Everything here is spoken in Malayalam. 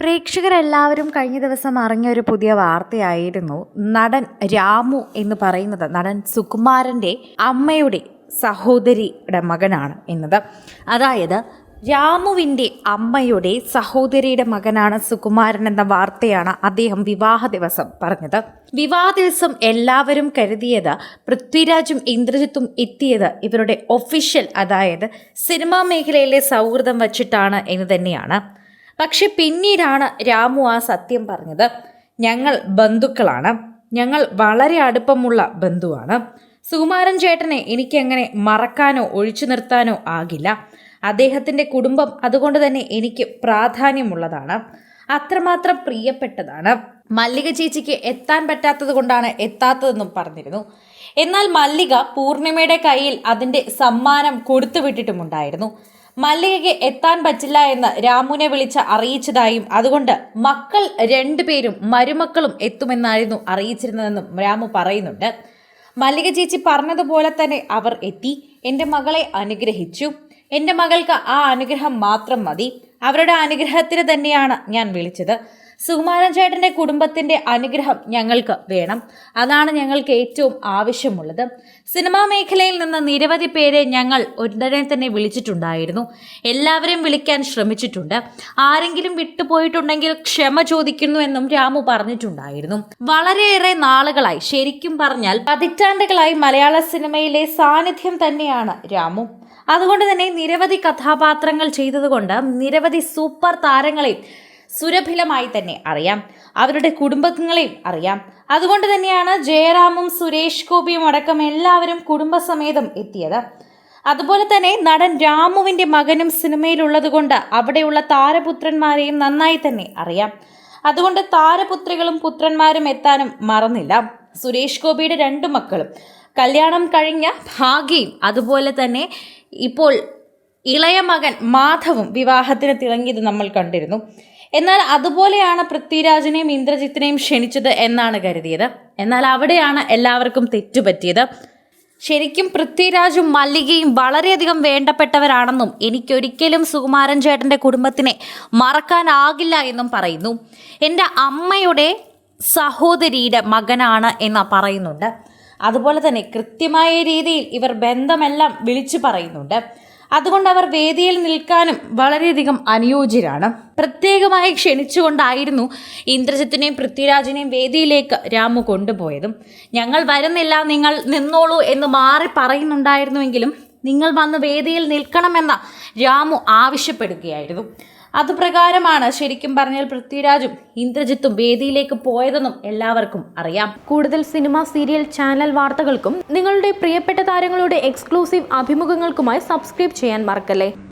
പ്രേക്ഷകരെല്ലാവരും കഴിഞ്ഞ ദിവസം അറിഞ്ഞ ഒരു പുതിയ വാർത്തയായിരുന്നു. നടൻ രാമു എന്ന് പറയുന്നത് നടൻ സുകുമാരന്റെ അമ്മയുടെ സഹോദരിയുടെ മകനാണ് എന്നത്. അതായത് രാമുവിന്റെ അമ്മയുടെ സഹോദരിയുടെ മകനാണ് സുകുമാരൻ എന്ന വാർത്തയാണ് അദ്ദേഹം വിവാഹ ദിവസം പറഞ്ഞത്. വിവാഹ ദിവസം എല്ലാവരും കരുതിയത് പൃഥ്വിരാജും ഇന്ദ്രജിത്തും എത്തിയത് ഇവരുടെ ഒഫീഷ്യൽ അതായത് സിനിമാ മേഖലയിലെ സൗഹൃദം വച്ചിട്ടാണ് എന്ന് തന്നെയാണ്. പക്ഷെ പിന്നീടാണ് രാമു ആ സത്യം പറഞ്ഞത്. ഞങ്ങൾ ബന്ധുക്കളാണ്. ഞങ്ങൾ വളരെ അടുപ്പമുള്ള ബന്ധുവാണ്. സുകുമാരൻ ചേട്ടനെ എനിക്കങ്ങനെ മറക്കാനോ ഒഴിച്ചു നിർത്താനോ ആകില്ല. അദ്ദേഹത്തിന്റെ കുടുംബം അതുകൊണ്ട് തന്നെ എനിക്ക് പ്രാധാന്യമുള്ളതാണ്. അത്രമാത്രം പ്രിയപ്പെട്ടതാണ്. മല്ലിക ചേച്ചിക്ക് എത്താൻ പറ്റാത്തത് കൊണ്ടാണ് എത്താത്തതെന്നും പറഞ്ഞിരുന്നു. എന്നാൽ മല്ലിക പൂർണിമയുടെ കയ്യിൽ അതിന്റെ സമ്മാനം കൊടുത്തു വിട്ടിട്ടുമുണ്ടായിരുന്നു മല്ലികയ്ക്ക് എത്താൻ പറ്റില്ല എന്ന് രാമുനെ വിളിച്ച് അറിയിച്ചതായും അതുകൊണ്ട് മക്കൾ രണ്ടുപേരും മരുമക്കളും എത്തുമെന്നായിരുന്നു അറിയിച്ചിരുന്നതെന്നും രാമു പറയുന്നുണ്ട്. മല്ലിക ചേച്ചി പറഞ്ഞതുപോലെ തന്നെ അവർ എത്തി. എന്റെ മകളെ അനുഗ്രഹിച്ചു. എന്റെ മകൾക്ക് ആ അനുഗ്രഹം മാത്രം മതി. അവരുടെ അനുഗ്രഹത്തിന് തന്നെയാണ് ഞാൻ വിളിച്ചത്. സുകുമാരൻ ചേട്ടന്റെ കുടുംബത്തിന്റെ അനുഗ്രഹം ഞങ്ങൾക്ക് വേണം. അതാണ് ഞങ്ങൾക്ക് ഏറ്റവും ആവശ്യമുള്ളത്. സിനിമാ മേഖലയിൽ നിന്ന് നിരവധി പേരെ ഞങ്ങൾ ഉടനെ തന്നെ വിളിച്ചിട്ടുണ്ടായിരുന്നു. എല്ലാവരും വിളിക്കാൻ ശ്രമിച്ചിട്ടുണ്ട്. ആരെങ്കിലും വിട്ടുപോയിട്ടുണ്ടെങ്കിൽ ക്ഷമ ചോദിക്കുന്നു എന്നും രാമു പറഞ്ഞിട്ടുണ്ടായിരുന്നു. വളരെയേറെ നാളുകളായി ശരിക്കും പറഞ്ഞാൽ പതിറ്റാണ്ടുകളായി മലയാള സിനിമയിലെ സാന്നിധ്യം തന്നെയാണ് രാമു. അതുകൊണ്ട് തന്നെ നിരവധി കഥാപാത്രങ്ങൾ ചെയ്തതുകൊണ്ട് നിരവധി സൂപ്പർ താരങ്ങളെയും സുരഭിലമായി തന്നെ അറിയാം. അവരുടെ കുടുംബങ്ങളെയും അറിയാം. അതുകൊണ്ട് തന്നെയാണ് ജയറാമും സുരേഷ് ഗോപിയും അടക്കം എല്ലാവരും കുടുംബസമേതം എത്തിയത്. അതുപോലെ തന്നെ നടൻ രാമുവിന്റെ മകനും സിനിമയിലുള്ളത് കൊണ്ട് അവിടെയുള്ള താരപുത്രന്മാരെയും നന്നായി തന്നെ അറിയാം. അതുകൊണ്ട് താരപുത്രികളും പുത്രന്മാരും എത്താനും മറന്നില്ല. സുരേഷ് ഗോപിയുടെ രണ്ട് മക്കളും. കല്യാണം കഴിഞ്ഞ ഭാഗ്യയും അതുപോലെ തന്നെ ഇപ്പോൾ ഇളയ മകൻ മാധവും വിവാഹത്തിന് തിളങ്ങിയത് നമ്മൾ കണ്ടിരുന്നു. എന്നാൽ അതുപോലെയാണ് പൃഥ്വിരാജിനെയും ഇന്ദ്രജിത്തിനെയും ക്ഷണിച്ചത് എന്നാണ് കരുതിയത്. എന്നാൽ അവിടെയാണ് എല്ലാവർക്കും തെറ്റുപറ്റിയത്. ശരിക്കും പൃഥ്വിരാജും മല്ലികയും വളരെയധികം വേണ്ടപ്പെട്ടവരാണെന്നും എനിക്കൊരിക്കലും സുകുമാരൻ ചേട്ടന്റെ കുടുംബത്തിനെ മറക്കാനാകില്ല എന്നും പറയുന്നു. എന്റെ അമ്മയുടെ സഹോദരിയുടെ മകനാണ് എന്ന് പറയുന്നുണ്ട്. അതുപോലെ തന്നെ കൃത്യമായ രീതിയിൽ ഇവർ ബന്ധമെല്ലാം വിളിച്ചു പറയുന്നുണ്ട്. അതുകൊണ്ട് അവർ വേദിയിൽ നിൽക്കാനും വളരെയധികം അനുയോജ്യരാണ്. പ്രത്യേകമായി ക്ഷണിച്ചുകൊണ്ടായിരുന്നു ഇന്ദ്രജിത്തിനെയും പൃഥ്വിരാജിനെയും വേദിയിലേക്ക് രാമു കൊണ്ടുപോയതും. ഞങ്ങൾ വരുന്നില്ല നിങ്ങൾ നിന്നോളൂ എന്ന് മാറി പറയുന്നുണ്ടായിരുന്നുവെങ്കിലും നിങ്ങൾ വന്ന് വേദിയിൽ നിൽക്കണമെന്ന രാമു ആവശ്യപ്പെടുകയായിരുന്നു. അതുപ്രകാരമാണ് ശരിക്കും പറഞ്ഞാൽ പൃഥ്വിരാജും ഇന്ദ്രജിത്തും വേദിയിലേക്ക് പോയതെന്നും എല്ലാവർക്കും അറിയാം. കൂടുതൽ സിനിമ സീരിയൽ ചാനൽ വാർത്തകൾക്കും നിങ്ങളുടെ പ്രിയപ്പെട്ട താരങ്ങളുടെ എക്സ്ക്ലൂസീവ് അഭിമുഖങ്ങൾക്കുമായി സബ്സ്ക്രൈബ് ചെയ്യാൻ മറക്കല്ലേ?